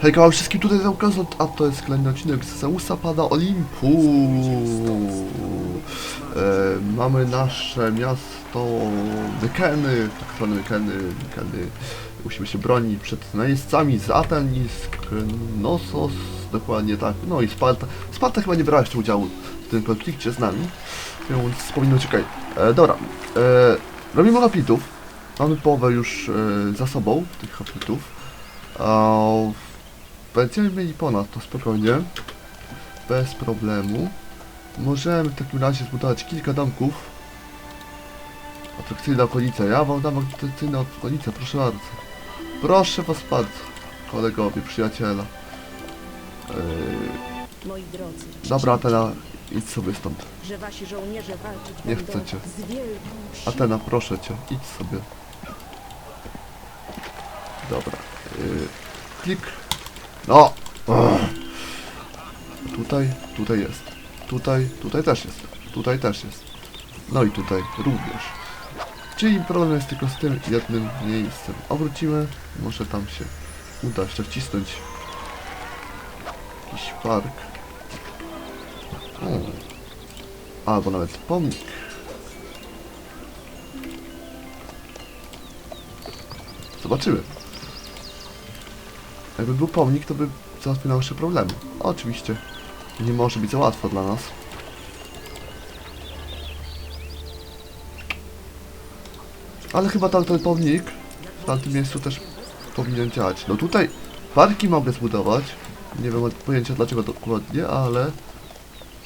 Hejka, wszystkim tutaj zaukazu, a to jest kolejny odcinek z Zeusa Pada Olimpu. E, mamy nasze miasto Mykeny, tak zwane Mykeny, Mykeny. Musimy się bronić przed najeźdźcami z Aten i z dokładnie tak. No i Sparta. Sparta chyba nie brała jeszcze udziału w tym konflikcie z nami, więc być okej. E, Dobra, e, robimy hoplitów. Mamy połowę już e, za sobą tych hoplitów. A, Będziemy mieli ponad to spokojnie. Bez problemu. Możemy w takim razie zbudować kilka domków. Atrakcyjne okolice. Ja wam dam atrakcyjne okolice, proszę bardzo. Proszę was bardzo, kolegowie, przyjaciele. Yy, Moi drodzy, dobra, Atena, idź sobie stąd. że wasi żołnierze walczyć Nie chcecie. z wielką siłą. Atena, proszę cię, idź sobie. Dobra. Yy, klik. No! Tutaj, tutaj jest. Tutaj, tutaj też jest. Tutaj też jest. No i tutaj również. Czyli problem jest tylko z tym jednym miejscem. Obrócimy, może tam się uda jeszcze wcisnąć jakiś park. O. Albo nawet pomnik. Zobaczymy. Jakby był pomnik, to by załatwił nasze problemy. Oczywiście. Nie może być za łatwo dla nas. Ale chyba tam ten pomnik w tamtym miejscu też powinien działać. No tutaj parki mogę zbudować. Nie wiem pojęcia dlaczego dokładnie, ale...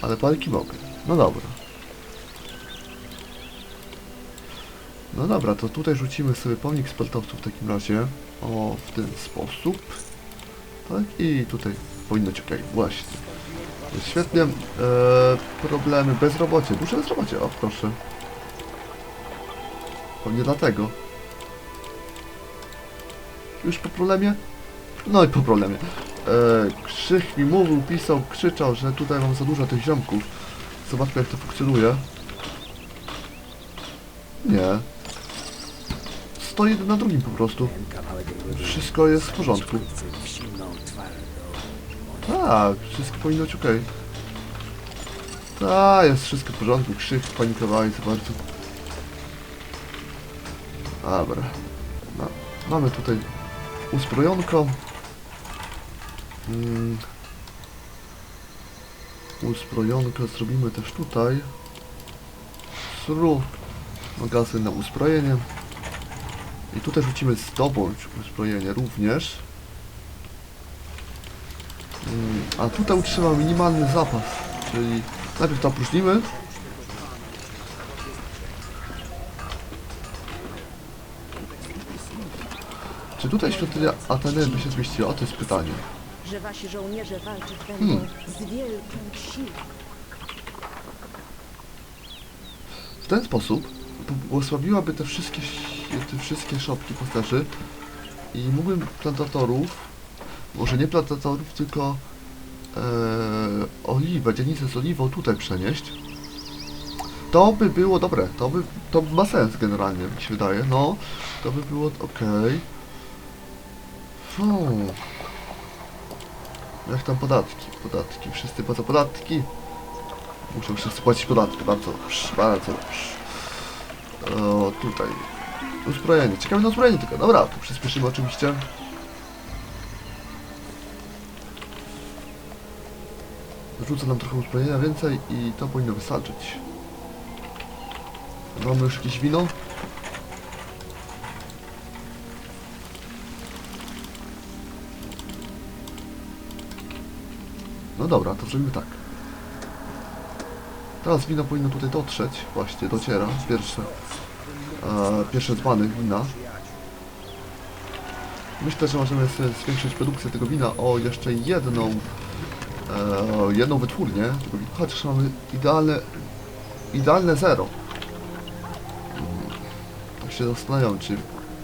Ale parki mogę. No dobra. No dobra, to tutaj rzucimy sobie pomnik sportowców w takim razie. O, w ten sposób. Tak, i tutaj powinno być ok, właśnie. Jest Świetnie. Eee, problemy, bezrobocie, duże bezrobocie, o proszę. Pewnie dlatego. Już po problemie? No i po problemie. Eee, Krzych mi mówił, pisał, krzyczał, że tutaj mam za dużo tych ziomków. Zobaczmy jak to funkcjonuje. Nie. Stoi jeden na drugim po prostu. Wszystko jest w porządku. Tak, wszystko powinno być okej. Tak, jest wszystko w porządku. Krzyk, panikowali za bardzo. Dobra. No, mamy tutaj uzbrojonko. Mm. Zrobimy też tutaj. Sru. Magazyn na uzbrojenie. I tutaj rzucimy zdobądź uzbrojenie również. Mm, A tutaj utrzymam minimalny zapas, czyli najpierw to opróżnimy. Czy tutaj świątynia Ateny by się zmieściła? To jest pytanie. Że wasi żołnierze walczyć będą Hmm. z wielką siłą. W ten sposób błogosławiłaby te wszystkie, te wszystkie szopki pasterzy i mógłbym plantatorów, może nie plantatorów, tylko oliwę, dzielnicę z oliwą tutaj przenieść. To by było dobre, to by, to ma sens generalnie, mi się wydaje, no, to by było ok. Hmm. Jak tam podatki? Podatki, wszyscy płacą podatki. Muszą wszyscy płacić podatki, bardzo dobrze, bardzo dobrze. O, tutaj. Uzbrojenie, ciekawe na uzbrojenie tylko. Dobra, to przyspieszymy oczywiście. Rzucę nam trochę uzbrojenia więcej i to powinno wystarczyć. Mamy już jakieś wino? No dobra, to zrobimy tak. Teraz wino powinno tutaj dotrzeć. Właśnie, dociera. Pierwsze, e, pierwsze dzbany wina. Myślę, że możemy zwiększyć produkcję tego wina o jeszcze jedną, e, jedną wytwórnię. Chociaż mamy idealne, idealne zero. Mm, Tak się zastanawiam, czy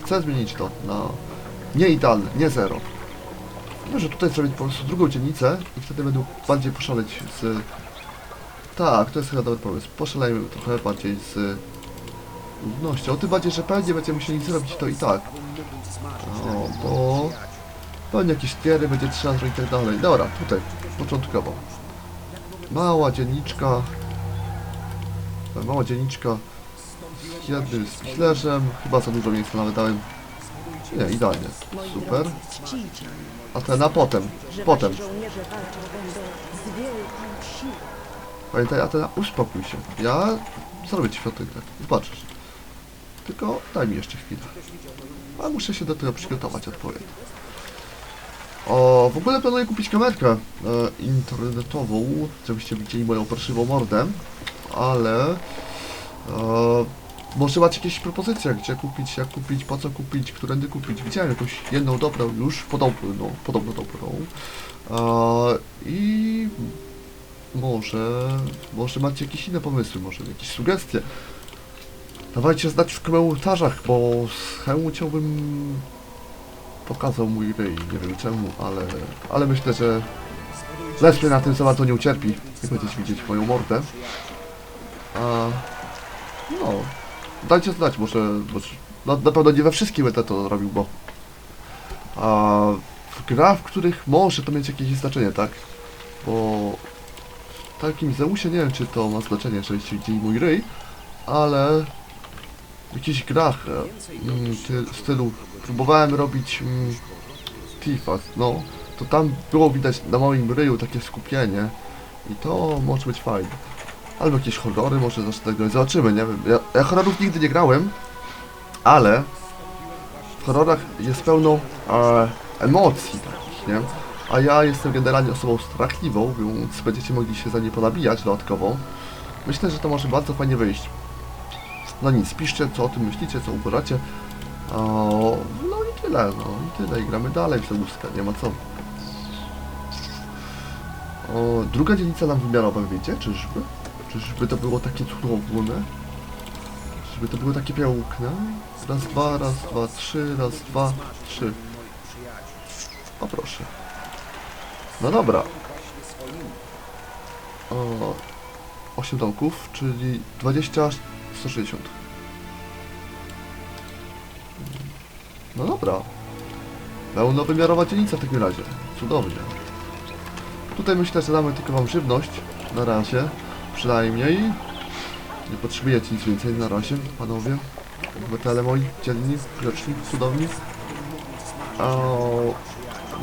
chcę zmienić to na nie idealne, nie zero. Może tutaj zrobić po prostu drugą dzielnicę i wtedy będę bardziej poszaleć z tak, to jest chyba dobry pomysł. Poszalejmy trochę bardziej z ludnością. Tym bardziej, że pewnie będziemy musieli zrobić to i tak. Pewnie jakieś tiery będzie trzeba zrobić i tak dalej. Dobra, tutaj, początkowo. Mała dzienniczka. Mała dzienniczka z jednym spichlerzem. Chyba za dużo miejsca nawet dałem. Nie, idealnie. Super. A ten na potem. Potem. Pamiętaj, Atena, uspokój się. Ja zrobię ci świątynkę. Zobaczysz. Tylko daj mi jeszcze chwilę. A muszę się do tego przygotować odpowiednio. O, w ogóle planuję kupić kamerkę e, internetową, żebyście widzieli moją parszywą mordę, ale e, może macie jakieś propozycje, gdzie kupić, jak kupić, po co kupić, którędy kupić. Widziałem jakąś jedną dobrą już, podobną, podobno dobrą. E, I może, może macie jakieś inne pomysły, może jakieś sugestie. Dawajcie znać w komentarzach, bo z chęcią bym pokazał mój ryj. Nie wiem czemu, ale, ale myślę, że Leslie na tym za bardzo nie ucierpi, jak będziecie widzieć moją mordę. A, no, dajcie znać, może, może na, na pewno nie we wszystkim będę to robił, bo a, w grach, w których może to mieć jakieś znaczenie, tak? Bo w takim Zeusie nie wiem, czy to ma znaczenie, żebyście widzieli mój ryj, ale w jakichś grach e, mm, ty, stylu próbowałem robić mm, Tifas, no to tam było widać na moim ryju takie skupienie i to może być fajne. Albo jakieś horrory, może zacznę tego zobaczymy, nie wiem. Ja, ja horrorów nigdy nie grałem, ale w horrorach jest pełno e, emocji takich, nie? A ja jestem generalnie osobą strachliwą, więc będziecie mogli się za nie ponabijać dodatkowo. Myślę, że to może bardzo fajnie wyjść. No nic, piszcie co o tym myślicie, co uważacie. O, no i tyle, no i tyle. I gramy dalej w Zeguska, nie ma co. O, druga dzielnica nam wymiarowa, wiecie? Czyżby? Czyżby to było takie cudowne? Czyżby to było takie piękne? Raz, dwa, raz, dwa, trzy, raz, dwa, trzy. O proszę. No dobra. O, 8 domków, czyli 20, 160. No dobra. Pełnowymiarowa dzielnica w takim razie. Cudownie. Tutaj myślę, że damy tylko wam żywność. Na razie. Przynajmniej. Nie potrzebujecie nic więcej na razie, panowie. Obywatele moi, dzielni, grzeczni, cudowni. O,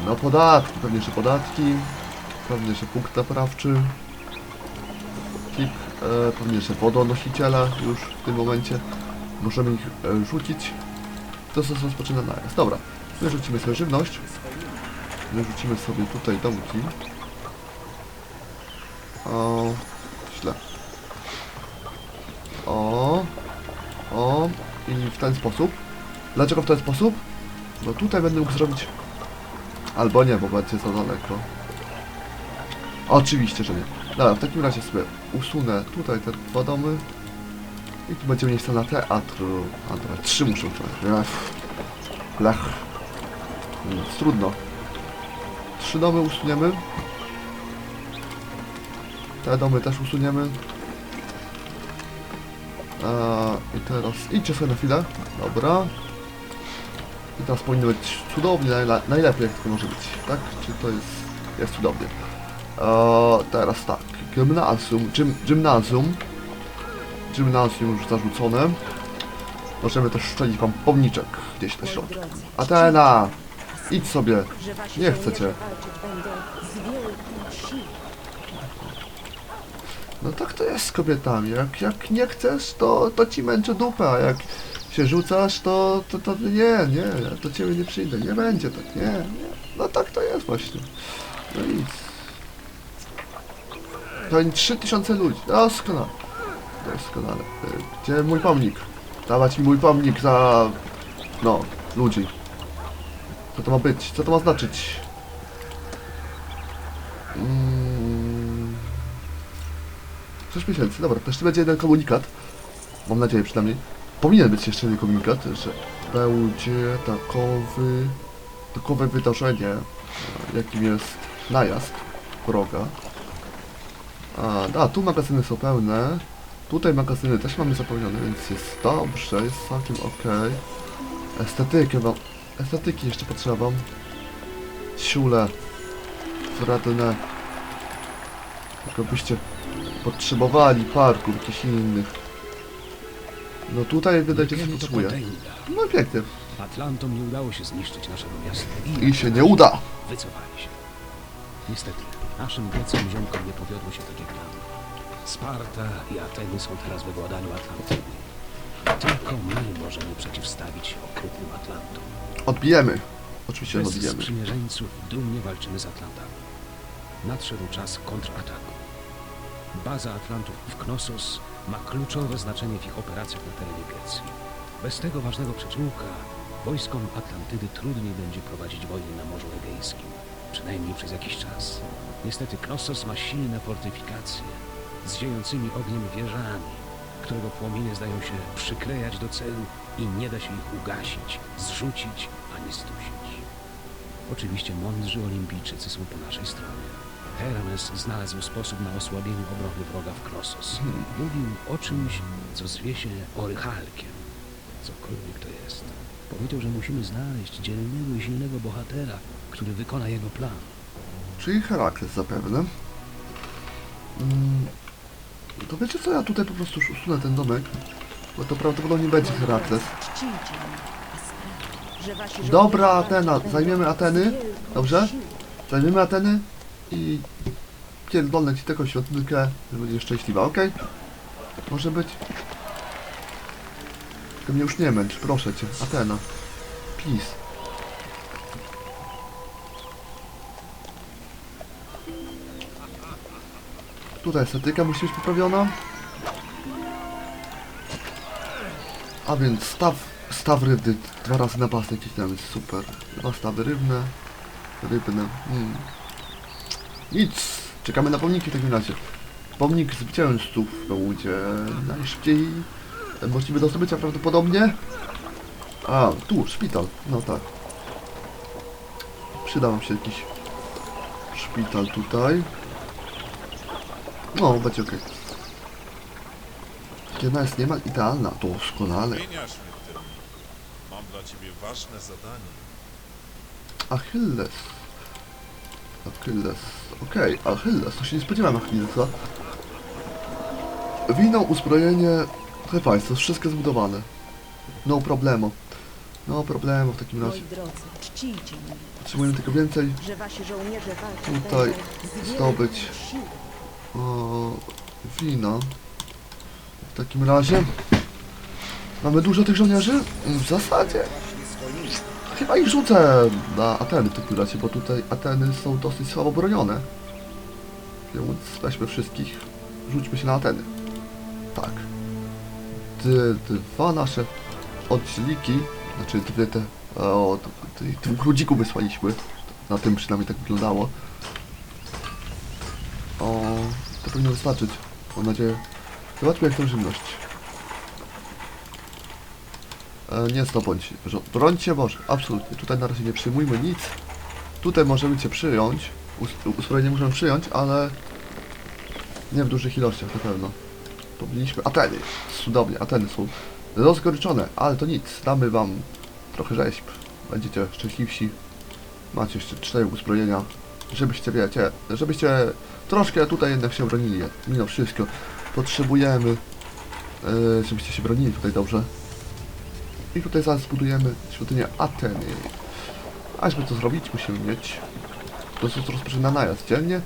no podatki, pewnie, że podatki. Pewnie, że punkt naprawczy. E, pewnie, że wodonosiciele już w tym momencie. Możemy ich e, rzucić. To co rozpoczyna najazd. Dobra, my rzucimy sobie żywność. My rzucimy sobie tutaj domki. O, źle. O, o, i w ten sposób. Dlaczego w ten sposób? No tutaj będę mógł zrobić... Albo nie, bo będzie za daleko. Oczywiście, że nie. Dobra, w takim razie sobie usunę tutaj te dwa domy. I tu będzie miejsce na teatr. A dobra, trzy usunąć. Ech. Lech. Nic, trudno. Trzy domy usuniemy. Te domy też usuniemy. Eee, I teraz idźcie sobie na chwilę. Dobra. I teraz powinno być cudownie, najle najlepiej jak to może być, tak? Czy to jest, jest cudownie. Teraz tak, gimnazjum, gym, gimnazjum. Gimnazjum już zarzucone. Możemy też szczelić wam pomniczek gdzieś na środku. Atena! Idź sobie! Nie chcecie. No tak to jest z kobietami. Jak, jak nie chcesz, to, to ci męczy dupę, a jak się rzucasz, to, to, to nie, nie, do ciebie nie przyjdę. Nie będzie tak, nie, nie. No tak to jest właśnie. No nic. To 3000 ludzi. Doskonale. Doskonale. Gdzie mój pomnik? Dawać mi mój pomnik za... No, ludzi. Co to ma być? Co to ma znaczyć? Mm. 6 miesięcy, dobra, to jeszcze będzie jeden komunikat. Mam nadzieję przynajmniej. Powinien być jeszcze jeden komunikat, że będzie takowy, takowe wydarzenie, jakim jest najazd wroga. A, a, tu magazyny są pełne. Tutaj magazyny też mamy zapełnione, więc jest dobrze, jest całkiem ok. Estetykę wam... Estetyki jeszcze potrzeba wam. ciule. Wredne. Tylko byście potrzebowali parku jakichś innych. No tutaj wydaje się, że potrzebuje. No pięknie. Atlantom nie udało się zniszczyć naszego miasta. I się nie uda. Wycofali się. Niestety, naszym greckim ziomkom nie powiodło się tak jak nam. Sparta i Ateny są teraz we władaniu Atlantydy. Tylko my możemy przeciwstawić się okrutnym Atlantom. Odbijemy. Oczywiście Bez odbijemy. sprzymierzeńców dumnie walczymy z Atlantami. Nadszedł czas kontrataku. Baza Atlantów w Knossos ma kluczowe znaczenie w ich operacjach na terenie Grecji. Bez tego ważnego przyczółka wojskom Atlantydy trudniej będzie prowadzić wojny na Morzu Egejskim. Przynajmniej przez jakiś czas. Niestety Knossos ma silne fortyfikacje z ziejącymi ogniem wieżami, którego płomienie zdają się przyklejać do celu i nie da się ich ugasić, zrzucić ani stusić. Oczywiście mądrzy olimpijczycy są po naszej stronie. Hermes znalazł sposób na osłabienie obrony wroga w Knossos. Mówił o czymś, co zwie się Orychalkiem. Cokolwiek to jest. Powiedział, że musimy znaleźć dzielnego i silnego bohatera, który wykona jego plan. Czyli Herakles zapewne. Mm, to wiecie co, ja tutaj po prostu już usunę ten domek, bo to prawdopodobnie będzie Herakles. Dobra, Atena, zajmiemy Ateny, dobrze? Zajmiemy Ateny i pierdolnę ci taką świątynkę, że będzie szczęśliwa, okej? Może być. Tylko mnie już nie męcz, proszę cię. Atena. Peace. Tutaj estetyka musi być poprawiona. A więc staw, staw rybny, dwa razy na basę gdzieś tam jest super. Dwa stawy rybne, rybne. Hmm. Nic, czekamy na pomniki w takim razie. Pomnik zwycięzców będzie najszybciej możliwy do zdobycia prawdopodobnie. A, tu, szpital, no tak. Przyda nam się jakiś szpital tutaj. No, będzie ok. Jedna jest niemal idealna, doskonale. Zmieniasz mnie w tym. Mam dla ciebie ważne zadanie. Achilles. Achilles. Okej, Achilles. To się nie spodziewałem Achillesa. Wino, uzbrojenie. Proszę Państwa, jest wszystko zbudowane. No problemo. No problemo w takim Moi razie. drodzy, czcijcie mnie, Potrzebujemy tylko więcej że wasi żołnierze walczą Tutaj będą z zdobyć. siłą. O, wina. W takim razie. Mamy dużo tych żołnierzy? W zasadzie. Chyba ich rzucę na Ateny w takim razie, bo tutaj Ateny są dosyć słabo bronione. Więc weźmy wszystkich. Rzućmy się na Ateny. Tak. Ty, dwa nasze oddzieliki, znaczy dwie te, o, t- t- dwóch ludzików wysłaliśmy. Na tym przynajmniej tak wyglądało. O, to powinno wystarczyć. Mam nadzieję. Zobaczmy jak tą żywność. E, nie zdobądź. Żo- Brońcie Boże, absolutnie. Tutaj na razie nie przyjmujmy nic. Tutaj możemy Cię przyjąć. Us uzbrojenie możemy przyjąć, ale nie w dużych ilościach na pewno. Powinniśmy... Ateny! Cudownie, Ateny są rozgoryczone, ale to nic. Damy Wam trochę rzeźb. Będziecie szczęśliwsi. Macie jeszcze cztery uzbrojenia. Żebyście, wiecie, żebyście troszkę tutaj jednak się bronili. Mimo wszystko potrzebujemy, e, żebyście się bronili tutaj dobrze. I tutaj zaraz zbudujemy świątynię Ateny. A żeby to zrobić, musimy mieć... To jest rozpoczyna najazd dzielnie.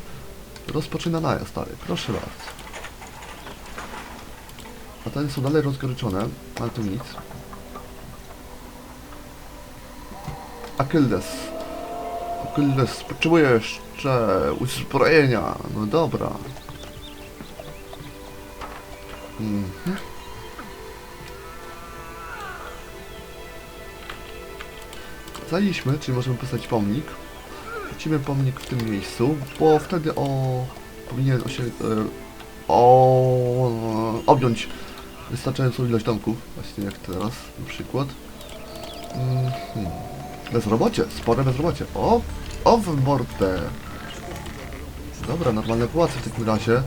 Rozpoczyna najazd, dalej, proszę bardzo. Ateny są dalej rozgoryczone, ale to nic. Achilles. Potrzebuję jeszcze uzbrojenia. No dobra. Mhm. Zaliśmy, czyli możemy postawić pomnik. Wrzucimy pomnik w tym miejscu, bo wtedy o... powinien się... E, o... objąć wystarczającą ilość domków, właśnie jak teraz na przykład. Mhm. Bezrobocie, spore bezrobocie. O, o. Dobra, normalne płace w takim razie.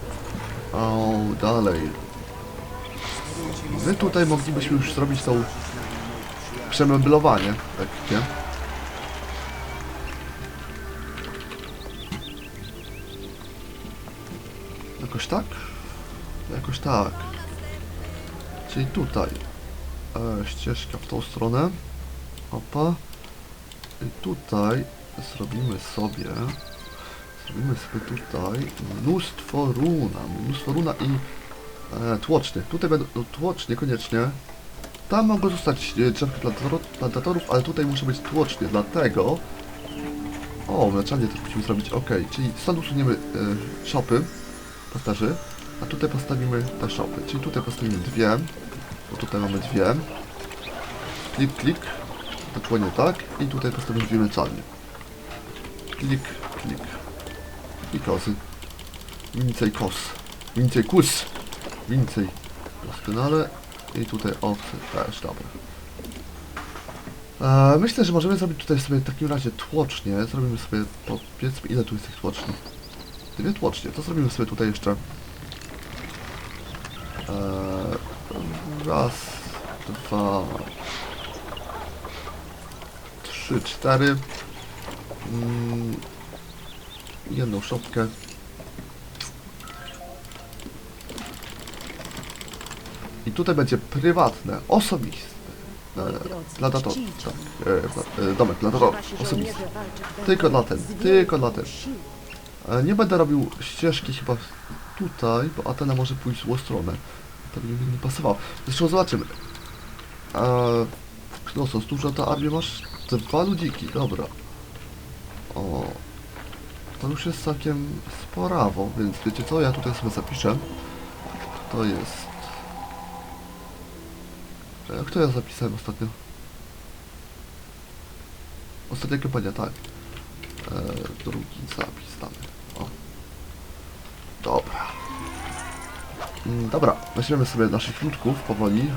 O, dalej. My tutaj moglibyśmy już zrobić tą przemeblowanie takie. Jakoś tak? Jakoś tak. Czyli tutaj. E, ścieżka w tą stronę. Opa. I tutaj zrobimy sobie... Zrobimy sobie tutaj mnóstwo runa. Mnóstwo runa i e, tłocznie. Tutaj będą no, tłocznie koniecznie. Tam mogą zostać e, drzewki plantator- plantatorów, ale tutaj muszę być tłocznie, dlatego... O, mleczarnię też musimy zrobić, ok. Czyli stąd usuniemy e, shopy, pasterzy, a tutaj postawimy te shopy. Czyli tutaj postawimy dwie, bo tutaj mamy dwie. Klik, klik, dokładnie tak. I tutaj postawimy dwie mleczarnie. Klik, klik. I kozy. Więcej kos. Więcej kus. Więcej. Doskonale. I tutaj owce też, dobra. E, myślę, że możemy zrobić tutaj sobie w takim razie tłocznie. Zrobimy sobie, powiedzmy, ile tu jest tych tłoczni? Dwie tłocznie, to zrobimy sobie tutaj jeszcze. E, raz, dwa, trzy, cztery. Mm, jedną szopkę. I tutaj będzie prywatne, osobiste. E, dla tak, e, e, domek dla że dato, wasi osobisty. Tylko dla ten, tylko dla ten. E, Nie będę robił ścieżki chyba tutaj, bo Atena może pójść w złą stronę. To by mi nie pasowało. Zresztą zobaczymy. Eee, Knosos, dużo ta armia masz? Dwa ludziki, dobra. O. To już jest całkiem sporawo, więc wiecie co, ja tutaj sobie zapiszę. To jest... E, Kto ja zapisałem ostatnio? Ostatnia kampania, tak. E, drugi zapis damy. O. Dobra. Mm, Dobra, weźmiemy sobie naszych ludków powoli.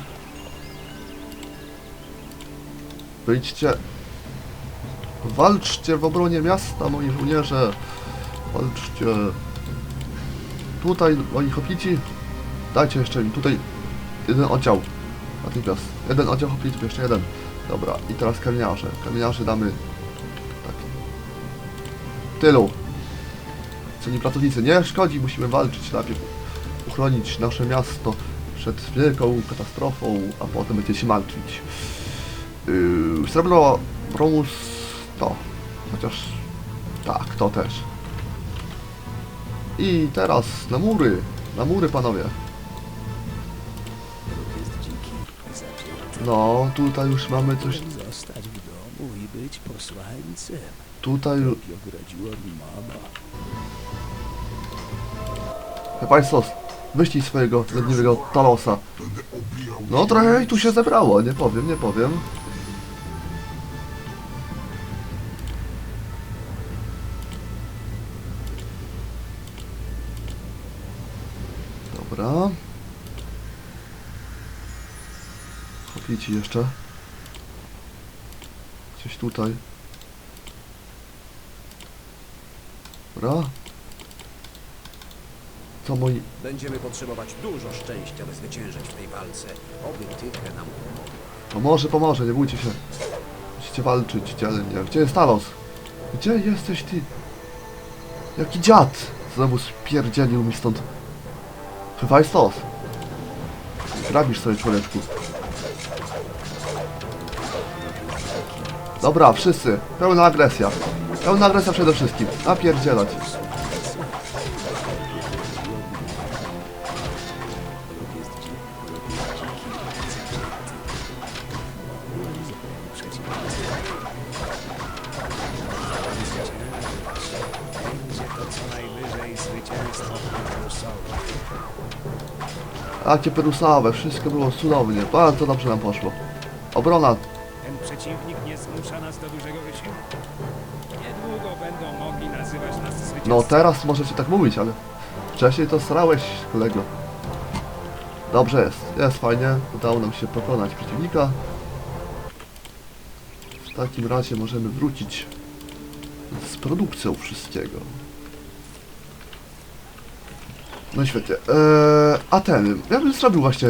Wyjdźcie. Walczcie w obronie miasta, moi żołnierze. Walczcie. Tutaj, moi hoplici. Dajcie jeszcze im tutaj jeden oddział. Natychmiast. Jeden oddział hoplitów, jeszcze jeden. Dobra, i teraz kamieniarze. Kamieniarze damy tak. Tylu. Ceni pracownicy, nie szkodzi, musimy walczyć najpierw. Uchronić nasze miasto przed wielką katastrofą, a potem będzie się malczyć. Yy, srebro, bromus, to. Chociaż, tak, to też. I teraz na mury, na mury panowie. No, tutaj już mamy coś, tutaj... Mama. Państwo, wyścig swojego leniwego Talosa. No trochę tu się zebrało, nie powiem, nie powiem. Chopici jeszcze. Gdzieś tutaj. Dobra. Co moi... Będziemy potrzebować dużo szczęścia, by zwyciężyć w tej walce. Oby Tyche nam pomogł. Pomoże, pomoże, nie bójcie się. Musicie walczyć dzielnie. Gdzie jest Talos? Gdzie jesteś ty? Jaki dziad? Znowu spierdzielił mi stąd. Chyba jest Talos. Grabisz sobie człowieczku. Dobra, wszyscy. Pełna agresja. Pełna agresja przede wszystkim. Napierdzielać. Jakie perusawe, wszystko było cudownie. Bardzo dobrze nam poszło. Obrona przeciwnik nie zmusza nas do dużego wysiłku. Niedługo będą mogli nazywać nas zwycięzcami. No teraz możecie tak mówić, ale wcześniej to starałeś, kolego. Dobrze jest, jest fajnie, udało nam się pokonać przeciwnika. W takim razie możemy wrócić z produkcją wszystkiego. No świetnie. Eee, Ateny. Ja bym zrobił właśnie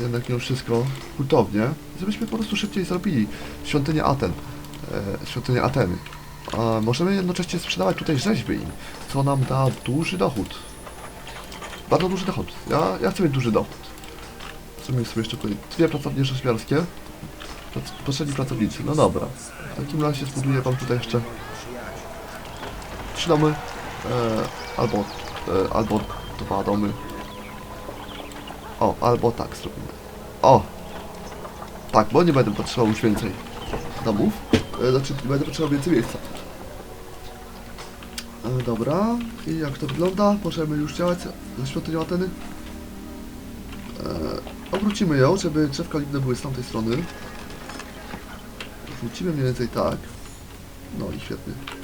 jednak mimo wszystko kultownie, żebyśmy po prostu szybciej zrobili świątynię Aten. Eee, świątynię Ateny. A możemy jednocześnie sprzedawać tutaj rzeźby im, co nam da duży dochód. bardzo duży dochód. Ja, ja chcę mieć duży dochód. Chcę mieć sobie jeszcze tutaj dwie pracownie rzeźbiarskie. Prac- Potrzebni pracownicy, no dobra. W takim razie zbuduję wam tutaj jeszcze trzy domy, e, albo, e, albo dwa domy. O, albo tak zrobimy. O! Tak, bo nie będę potrzebował już więcej domów. E, znaczy, nie będę potrzebował więcej miejsca. E, dobra, i jak to wygląda? Możemy już działać ze świątynią Ateny. E, obrócimy ją, żeby drzewka liwne były z tamtej strony. Rzucimy mniej więcej tak. No i świetnie.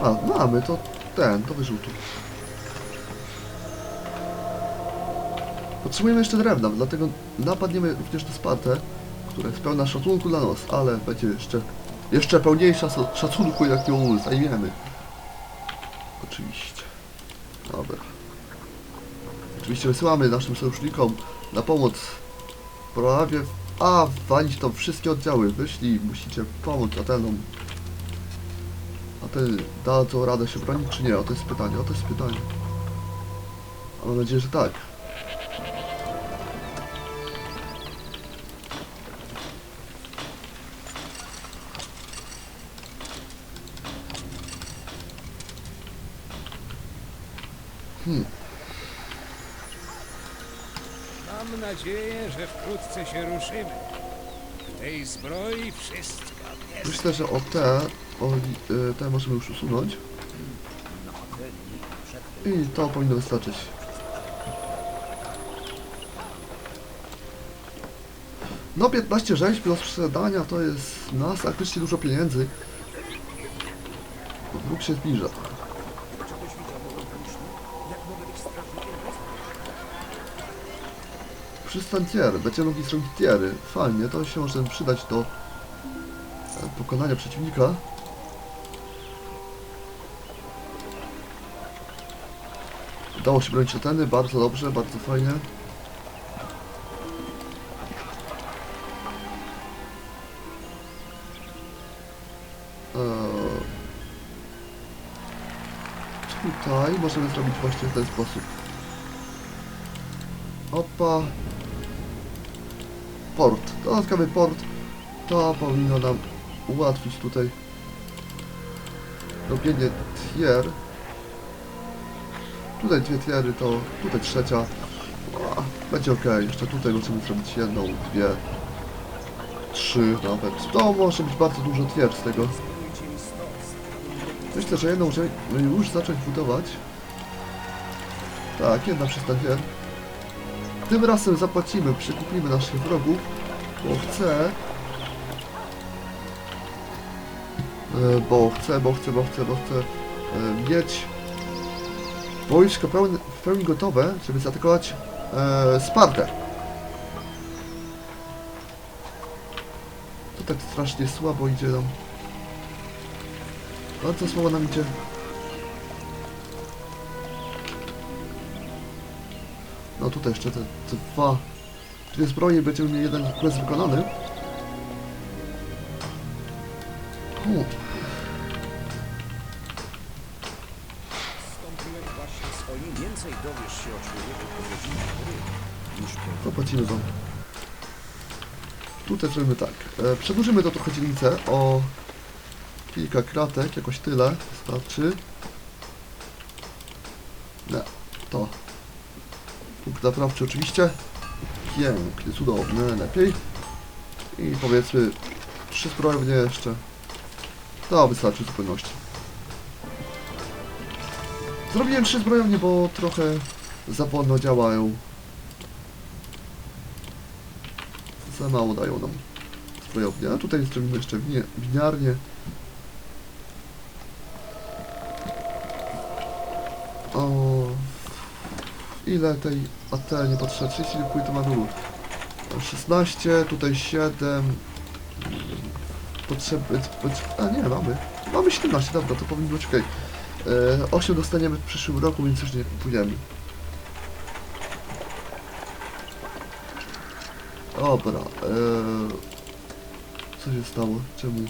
A, mamy, to ten, to wyrzutu. Potrzebujemy jeszcze drewna, dlatego napadniemy również na Spartę, która jest pełna szacunku dla nas, ale będzie jeszcze, jeszcze pełniejsza szacunku, jak ją zajmiemy. Oczywiście. Dobra. Oczywiście wysyłamy naszym sojusznikom na pomoc prawie... A, walić to wszystkie oddziały. Wyślij, musicie pomóc Atenom. Ateny dadzą radę się bronić, czy nie? O to jest pytanie, o to jest pytanie. A mam nadzieję, że tak. Mam nadzieję, że wkrótce się ruszymy. W tej zbroi wszystko. Myślę, że o te, o, y, te możemy już usunąć. I to powinno wystarczyć. No 15 rzeźb do sprzedania to jest masakrycznie dużo pieniędzy. Wróg się zbliża. Przystań tier, będziemy mogli zrobić tiery. Fajnie, to się może przydać do e, pokonania przeciwnika. Udało się bronić Ateny, bardzo dobrze, bardzo fajnie. Eee, Tutaj możemy zrobić właśnie w ten sposób. Opa. Port. Dodatkowy port. To powinno nam ułatwić tutaj robienie tier. Tutaj dwie tiery, to tutaj trzecia. Będzie ok. Jeszcze tutaj możemy zrobić jedną, dwie, trzy nawet. To może być bardzo dużo tier z tego. Myślę, że jedną możemy już zacząć budować. Tak, jedna przystań tier. Tym razem zapłacimy, przekupimy naszych wrogów, bo chcę... Bo chcę, bo chcę, bo chcę, bo chcę e, mieć wojsko pełne, w pełni gotowe, żeby zaatakować e, Spartę. To tak strasznie słabo idzie nam. Bardzo słabo nam idzie. No tutaj jeszcze te, dwa, dwie zbroje, będziemy mieli jeden quest wykonany. Właśnie swoim. Więcej dowiesz się o człowieku po godzinie gry niż po Zapłacimy. Tutaj zrobimy tak. E, przedłużymy to trochę dzielnicę o kilka kratek, jakoś tyle. Wystarczy. Nie, to. Punkt naprawczy oczywiście. Pięknie, cudowne, lepiej. I powiedzmy trzy zbrojownie jeszcze. To wystarczy w zupełności. Zrobiłem trzy zbrojownie, bo trochę za wolno działają. Za mało dają nam zbrojownie. A tutaj zrobimy jeszcze winiarnię. O, ile tej AT nie potrzeba? 30 płyt modulu. 16, tutaj 7. Potrzeby. A nie, mamy. Mamy 17, dobra, to powinno być ok. 8 dostaniemy w przyszłym roku, więc już nie kupujemy. Dobra. Yy... Co się stało? Czemu?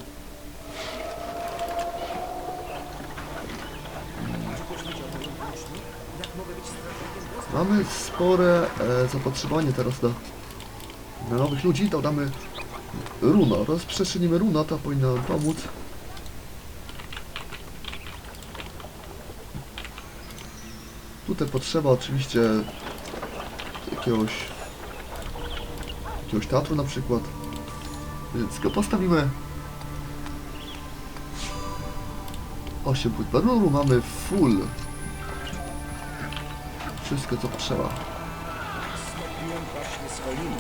Mamy spore e, zapotrzebowanie teraz na, na nowych ludzi, to damy runo. Rozprzestrzynimy runo, to powinno nam pomóc. Tutaj potrzeba oczywiście jakiegoś jakiegoś teatru na przykład. Więc go postawimy. 8 płyt baruru mamy full. Wszystko co trzeba.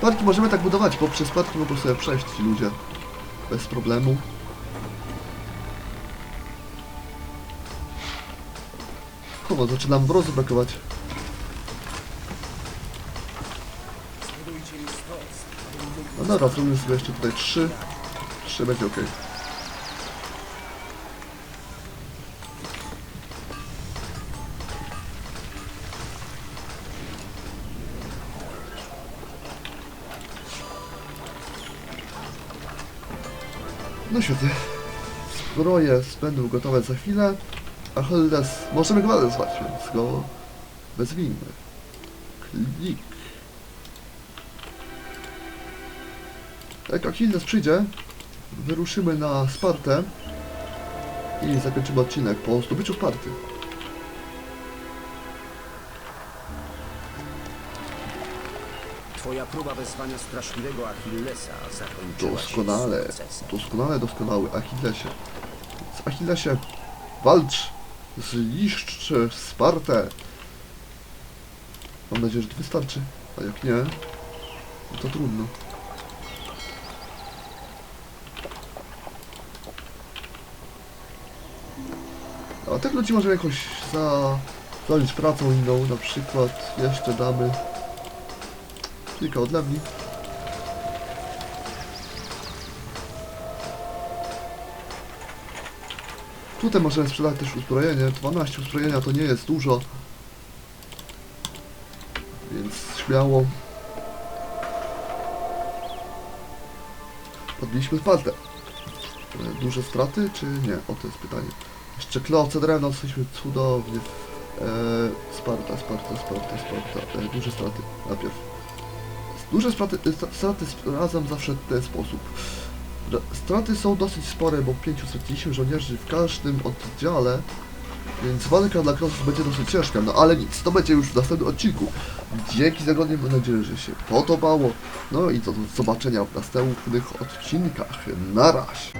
Parki możemy tak budować, bo przez parki mogą sobie przejść ci ludzie. Bez problemu. Zaczynam mrozu brakować. No dobra, zrobimy sobie jeszcze tutaj trzy. Trzy będzie ok. No świetnie. Zbroje będą gotowe za chwilę. A Heldes, możemy go nazwać, więc go wezwijmy. Klik. Jak Achilles przyjdzie, wyruszymy na Spartę i zakończymy odcinek po zdobyciu Sparty. Twoja próba wezwania straszliwego Achillesa zakończyła Doskonale, się sukcesem. doskonale, doskonały Achillesie. Więc Achillesie, walcz, zniszcz Spartę. Mam nadzieję, że to wystarczy, a jak nie, no to trudno. A tych ludzi możemy jakoś za... zająć pracą inną, na przykład jeszcze damy kilka odlewni. Tutaj możemy sprzedać też uzbrojenie. 12 uzbrojenia to nie jest dużo. Więc śmiało. Podbiliśmy Spartę. E, Duże straty, czy nie? O, to jest pytanie. Jeszcze kloce drewno, jesteśmy cudownie. E, Sparta, Sparta, Sparta, Sparta. E, duże straty, najpierw. Duże straty, straty sprawdzam zawsze w ten sposób. Straty są dosyć spore, bo 5 straciliśmy żołnierzy w każdym oddziale, więc walka dla Krosów będzie dosyć ciężka, no ale nic, to będzie już w następnym odcinku. Dzięki za oglądanie, mam nadzieję, że się podobało. No i do zobaczenia w następnych odcinkach. Na razie.